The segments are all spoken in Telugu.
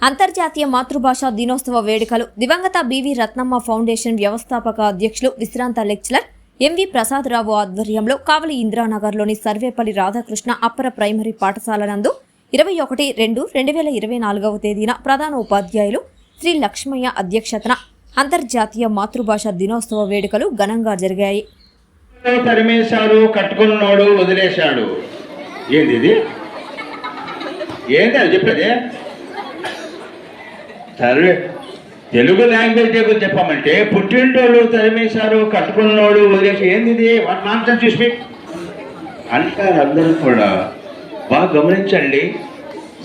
అంతర్జాతీయ మాతృభాషా దినోత్సవ వేడుకలు. దివంగత బివి రత్నమ్మ ఫౌండేషన్ వ్యవస్థాపక అధ్యక్షులు విశ్రాంత లెక్చరర్ ఎంవి ప్రసాదరావు ఆధ్వర్యంలో కావలి ఇందిరానగర్లోని సర్వేపల్లి రాధాకృష్ణ అప్పర ప్రైమరీ పాఠశాల నందు ఇరవై ఒకటి రెండు రెండు వేల ఇరవై నాలుగవ తేదీన ప్రధాన ఉపాధ్యాయులు శ్రీ లక్ష్మయ్య అధ్యక్షతన అంతర్జాతీయ మాతృభాష దినోత్సవ వేడుకలు ఘనంగా జరిగాయి. తరిమేశాడు వదిలేశాడు. ఏంది ఇది? ఏంది అది చెప్పేది? సరే. తెలుగు లాంగ్వేజ్ గురించి చెప్పమంటే పుట్టినోళ్ళు తరిమేశారు కట్టుకున్నోడు వదిలేసి ఏంది వాటి వాట్ నాన్ సెన్స్ స్పీక్ అంటారు అందరూ కూడా. బాగా గమనించండి.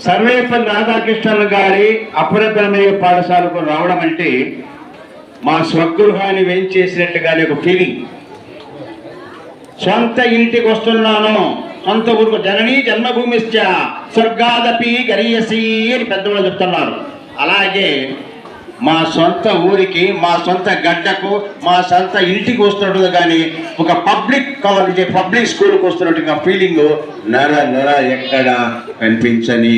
సర్వేపల్లి రాధాకృష్ణన్ గారి అప్రతమయ్య పాఠశాలకు రావడం అంటే మా స్వగృహాన్ని వేయించేసినట్టుగానే ఒక ఫీలింగ్ సొంత ఇంటికి వస్తున్నాను. సొంత ఊరుకు జననీ జన్మభూమిశ్చ స్వర్గాదపి గరీయసి అని పెద్దవాళ్ళు చెప్తున్నారు. అలాగే మా సొంత ఊరికి మా సొంత గడ్డకు మా సొంత ఇంటికి వస్తున్నట్టు కానీ ఒక పబ్లిక్ కాలేజ్ పబ్లిక్ స్కూల్కి వస్తున్నట్టుగా ఫీలింగ్ నర నర ఎక్కడ కనిపించని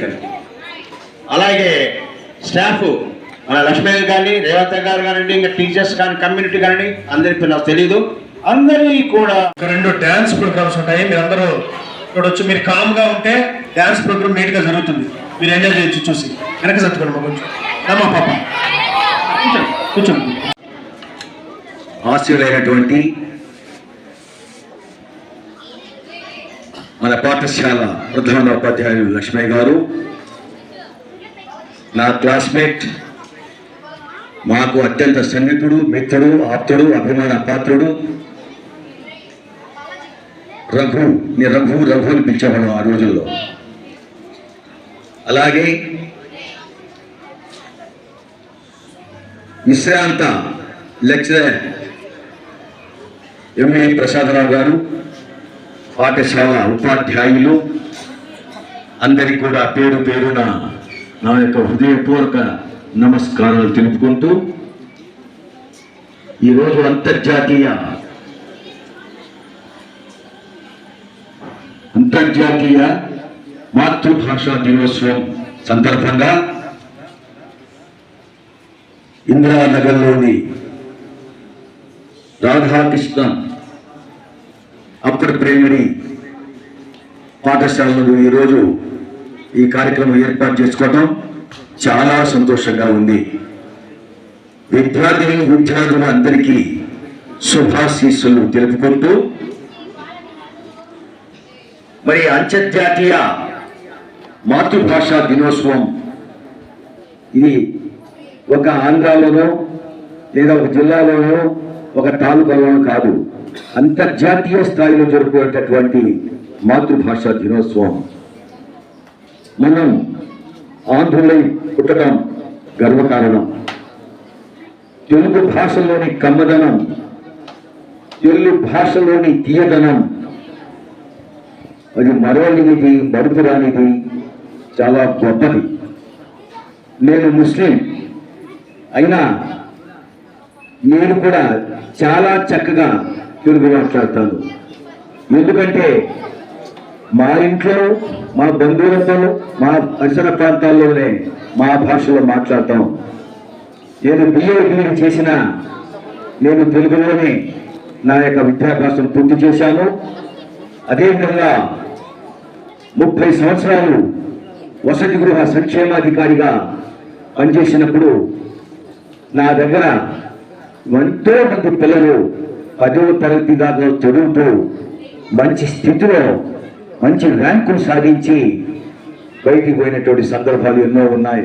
కనిపి అలాగే స్టాఫ్ మన లక్ష్మీ కానీ రేవంత్ గారు కానివ్వండి ఇంకా టీచర్స్ కానీ కమ్యూనిటీ కానివ్వండి అందరికీ నాకు తెలియదు అందరినీ కూడా ఒక రెండు డ్యాన్స్ ప్రోగ్రామ్స్ ఉంటాయి మీరు అందరూ చూడొచ్చు మీరు కామ్గా ఉంటే డ్యాన్స్ ప్రోగ్రామ్ నీట్గా జరుగుతుంది. మీరు ఎంజాయ్ చేయొచ్చు చూసి. వెనక సత్తుకోండి మా కొంచెం రమ్మా పాప. కూర్చోండి కూర్చోండి ఆశయులైనటువంటి మన పాఠశాల ప్రధాన ఉపాధ్యాయులు లక్ష్మయ్య గారు నా క్లాస్మేట్ మాకు అత్యంత సన్నిహితుడు మిత్రుడు ఆప్తుడు అభిమాన పాత్రుడు రఘు నీ రఘు రఘు అని పిలిచేవాడు ఆ రోజుల్లో. అలాగే విశ్రాంత లెక్చరర్ ఎంఏ ప్రసాదరావు గారు పాఠశాల ఉపాధ్యాయులు అందరికీ కూడా పేరు పేరున నా యొక్క హృదయపూర్వక నమస్కారాలు తెలుపుకుంటూ ఈరోజు అంతర్జాతీయ అంతర్జాతీయ మాతృభాషా దినోత్సవం సందర్భంగా ఇందిరానగర్లోని రాధాకృష్ణ అప్పర్ ప్రైమరీ పాఠశాలలో ఈరోజు ఈ కార్యక్రమం ఏర్పాటు చేసుకోవటం చాలా సంతోషంగా ఉంది. విద్యార్థిని విద్యార్థులు అందరికీ శుభాశీస్సులు తెలుపుకుంటూ మరి అంతర్జాతీయ మాతృభాషా దినోత్సవం ఇది ఒక ఆంధ్రాలోనో లేదా ఒక జిల్లాలోనో ఒక తాలూకాలోనో కాదు. అంతర్జాతీయ స్థాయిలో జరుపుకునేటటువంటి మాతృభాష దినోత్సవం. మనం ఆంధ్రులై పుట్టడం గర్వకారణం. తెలుగు భాషలోని కమ్మదనం తెలుగు భాషలోని తీయదనం అది మరవలేనిది మరుపురానిది చాలా గొప్పది. నేను ముస్లిం. అయినా నేను కూడా చాలా చక్కగా తెలుగు మాట్లాడతాను. ఎందుకంటే మా ఇంట్లో మా బంధువులతో మా పరిసర ప్రాంతాల్లోనే మా భాషలో మాట్లాడతాం. నేను బిఏ డిగ్రీ చేసిన నేను తెలుగులోనే నా యొక్క విద్యాభ్యాసం పూర్తి చేశాను. అదేవిధంగా ముప్పై సంవత్సరాలు వసతి గృహ సంక్షేమాధికారిగా పనిచేసినప్పుడు నా దగ్గర ఎంతో మంది పిల్లలు పదవ తరగతి దాకా చదువుతూ మంచి స్థితిలో మంచి ర్యాంకులు సాధించి బయటికి పోయినటువంటి సందర్భాలు ఎన్నో ఉన్నాయి.